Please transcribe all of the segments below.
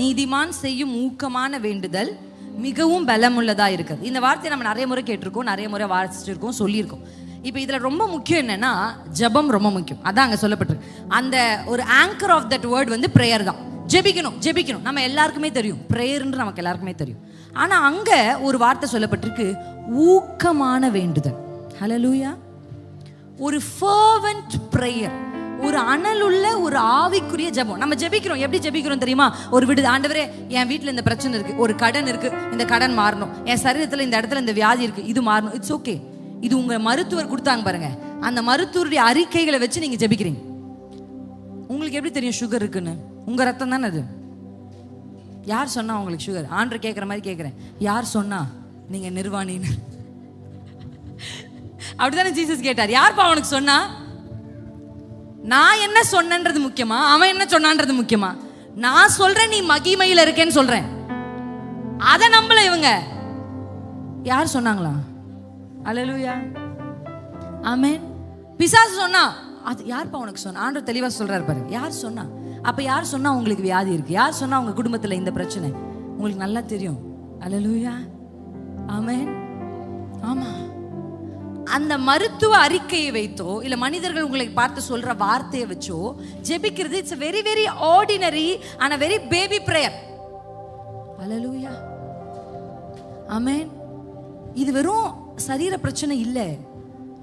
நீதிமான் செய்யும் ஊக்கமான வேண்டுதல் மிகவும் பலமுள்ளதாக இருக்குது. இந்த வார்த்தையை நம்ம நிறைய முறை கேட்டிருக்கோம் நிறைய முறை வாசிச்சிருக்கோம் சொல்லியிருக்கோம். இப்போ இதில் ரொம்ப முக்கியம் என்னன்னா ஜெபம் ரொம்ப முக்கியம். அதான் அங்கே சொல்லப்பட்டிருக்கு. அந்த ஒரு ஆங்கர் ஆஃப் தட் வேர்ட் வந்து ப்ரேயர் தான். ஜெபிக்கணும் ஜெபிக்கணும். நம்ம எல்லாருக்குமே தெரியும். ப்ரேயர்ன்று நமக்கு எல்லாருக்குமே தெரியும். ஆனால் அங்கே ஒரு வார்த்தை சொல்லப்பட்டிருக்கு ஊக்கமான வேண்டுதல். ஹalleluya ஒரு ஃபர்வெண்ட் ப்ரேயர் ஒரு அனல் உள்ள ஒரு ஆவிக்குரிய ஜெபம். நம்ம ஜெபிக்கிறோம். எப்படி ஜெபிக்கிறோம் தெரியுமா? ஒரு விடுது. ஆண்டவரே என் வீட்டில் இந்த பிரச்சனை இருக்கு. ஒரு கடன் இருக்கு. இந்த கடன் மாறணும். என் சரீரத்தில் இந்த இடத்துல இந்த வியாதி இருக்கு. இது மாறணும். இட்ஸ் ஓகே இது உங்க மருத்துவர் கொடுத்தாங்க பாருங்க. அந்த மருத்துவருடைய அறிக்கைகளை வச்சு நீங்க ஜெபிக்கிறீங்க. உங்களுக்கு எப்படி தெரியும் சுகர் இருக்குன்னு? உங்க ரத்தம் தானே அது? யார் சொன்னா உங்களுக்கு சுகர் ஆண்டர் கேட்குற மாதிரி கேட்குறேன் யார் சொன்னா? நீங்க நிர்வாணின்னு அப்படிதானே ஜீசஸ் கேட்டார். யார்ப்பா அவனுக்கு சொன்னா? நான் என்ன சொன்னன்றது முக்கியமா? அவன் என்ன சொன்னான்றது முக்கியமா? நான் சொல்றேன் நீ மகிமையில இருக்கேன்னு சொல்றேன். அதை நம்பல இவங்க. யார் சொன்னாங்களா? அல்லேலூயா ஆமென் பிசாசு சொன்னா அது யார்ப்பா உனக்கு சொன்னா? ஆண்டவர் தெளிவா சொல்றாரு பாரு. யார் சொன்னா? அப்ப யார் சொன்னா உங்களுக்கு வியாதி இருக்கு? யார் சொன்னா உங்க குடும்பத்துல இந்த பிரச்சனை? உங்களுக்கு நல்லா தெரியும். அல்லேலூயா ஆமென் ஆமா. அந்த மருத்துவ அறிக்கையை வைத்தோ இல்ல மனிதர்கள் உங்களை பார்த்து சொல்ற வார்த்தையை வச்சோ ஜெபிக்கிறது இட்ஸ் வெரி வெரி ஆர்டினரி ஆன வெரி பேபி ப்ரேயர் அலலூயா ஆமென் இது வெறும் சரீர பிரச்சனை இல்லை.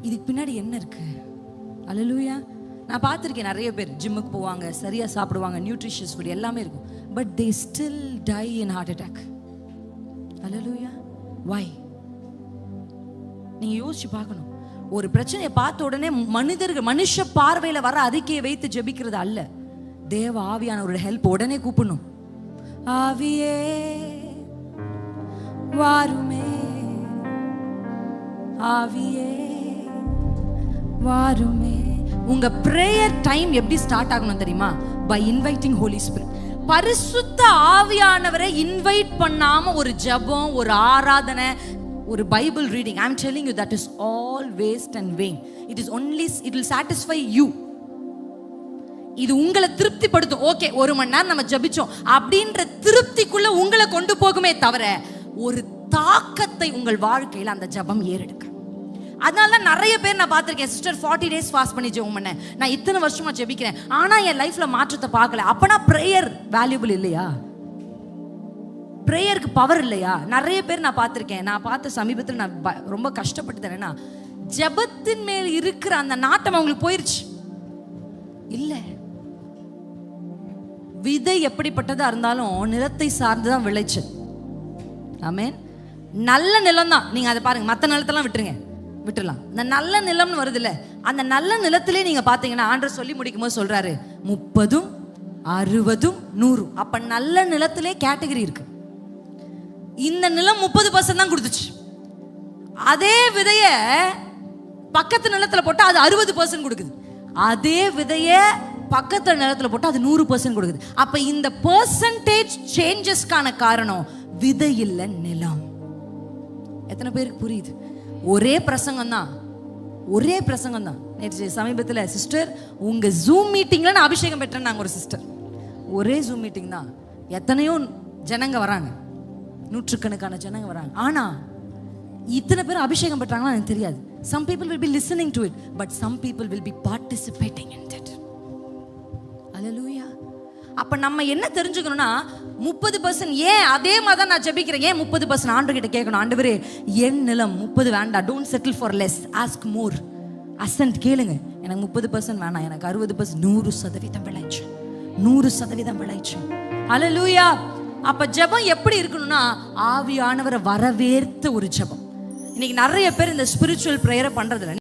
இதுக்கு பின்னாடி என்ன இருக்கு? அலலூயா நான் பார்த்துருக்கேன் நிறைய பேர் ஜிம்முக்கு போவாங்க சரியாக சாப்பிடுவாங்க நியூட்ரிஷியஸ் ஃபுட் எல்லாமே இருக்கும். But they still die in heart attack hallelujah why நீங்கள் யோசிச்சு பார்க்கணும். ஒரு பிரச்சனையை பார்த்த உடனே மனிதர்கள் மனுஷ பார்வையில் வர அறிக்கையை வைத்து ஜெபிக்கிறது அல்ல. தேவ ஆவியானவரோட ஹெல்ப் உடனே கூப்பிடணும். ஆவியே வாருமே. ஆவியே வாருமே. உங்க பிரேயர் டைம் எப்படி ஸ்டார்ட் ஆகணும் தெரியுமா? பை இன்வைட்டிங் ஹோலி ஸ்பிரிட் பரிசுத்த ஆவியானவரை இன்வைட் பண்ணாம ஒரு ஜெபம் ஒரு ஆராதனை ஒரு Bible reading I am telling you that is all waste and vain it is only it will satisfy you இது உங்களை திருப்திப்படுத்தும். ஓகே ஒரு மணி நேரம் நம்ம ஜபிச்சோம். அப்படின்ற திருப்திக்குள்ள உங்களை கொண்டு போகுமே தவிர ஒரு தாக்கத்தை உங்கள் வாழ்க்கையில் அந்த ஜபம் ஏறெடுக்க. அதனால தான் நிறைய பேர் நான் பார்த்துருக்கேன். சிஸ்டர் ஃபார்ட்டி டேஸ் ஃபாஸ்ட் பண்ணி ஜெபம் பண்ணேன் நான் இத்தனை வருஷமா ஜெபிக்கிறேன். ஆனால் என் லைஃப்பில் மாற்றத்தை பார்க்கல. அப்போனா ப்ரேயர் வேல்யூபிள் இல்லையா? ப்ரேயருக்கு பவர் இல்லையா? நிறைய பேர் நான் பார்த்துருக்கேன். நான் பார்த்த சமீபத்தில் நான் ப- ரொம்ப கஷ்டப்பட்டு என்னன்னா ஜெபத்தின் மேல் இருக்கிற அந்த நாட்டம் அவங்களுக்கு போயிருச்சு. இல்லை. விதை எப்படிப்பட்டதாக இருந்தாலும் நிலத்தை சார்ந்து தான் விளைச்சல் ஆமேன் நல்ல நிலம் தான் நீங்கள் அதை பாருங்கள் மற்ற நிலத்தெல்லாம் விட்டுருங்க. விட்டுறலாம். இந்த நல்ல நிலம்னு வருது அந்த நல்ல நிலத்திலே நீங்கள் பார்த்தீங்கன்னா ஆண்டர் சொல்லி முடிக்கும் போது சொல்கிறாரு முப்பதும் அறுபதும் நூறும். அப்போ நல்ல நிலத்திலே கேட்டகரி இருக்கு. இந்த நிலம் முப்பது பர்சன்ட் தான் கொடுத்துச்சு. அதே விதைய பக்கத்து நிலத்துல போட்டா அது அறுபது பர்சன்ட் கொடுக்குது. அதே விதைய பக்கத்து நிலத்துல போட்டா அது நூறு பர்சன்ட் கொடுக்குது. அப்ப இந்த பர்சன்டேஜ் சேஞ்சஸ்க்கான காரணம் விதை இல்ல நிலம். எத்தனை பேருக்கு புரியுது? ஒரே பிரசங்கம் தான். ஒரே பிரசங்கம் தான். நேற்று சமீபத்தில் சிஸ்டர் உங்க ஜூம் மீட்டிங்ல நான் அபிஷேகம் பெற்றேன் நாங்கள் ஒரு சிஸ்டர் ஒரே ஜூம் மீட்டிங் தான். எத்தனையோ ஜனங்க வராங்க. நூற்றுக்கணக்கான ஜனங்க வராங்க. ஆனா இத்தனை பேர் அபிஷேகம் பெற்றாங்களா எனக்கு தெரியாது. Some people will be listening to it but some people will be participating in that அலலூயா அப்ப நம்ம என்ன தெரிஞ்சுக்கணும்னா முப்பது பர்சன்ட் ஏன் அதே மாதிரி தான் நான் ஜெபிக்கிறேன்? ஏன் முப்பது பர்சன்ட் ஆண்டு கிட்ட கேட்கணும்? ஆண்டவரே என் நிலம் முப்பது வேண்டாம். Don't settle for less ask more ascent கேளுங்க. எனக்கு முப்பது பர்சன்ட் வேணாம். எனக்கு அறுபது பர்சன்ட் நூறு சதவீதம் விளைச்சு. நூறு சதவீதம் விளைச்சு. அல்லேலூயா அப்ப ஜெபம் எப்படி இருக்கணும்னா ஆவியானவரை வரவேர்த்த ஒரு ஜெபம். இன்னைக்கு நிறைய பேர் இந்த ஸ்பிரிச்சுவல் ப்ரேயரை பண்றதில்ல.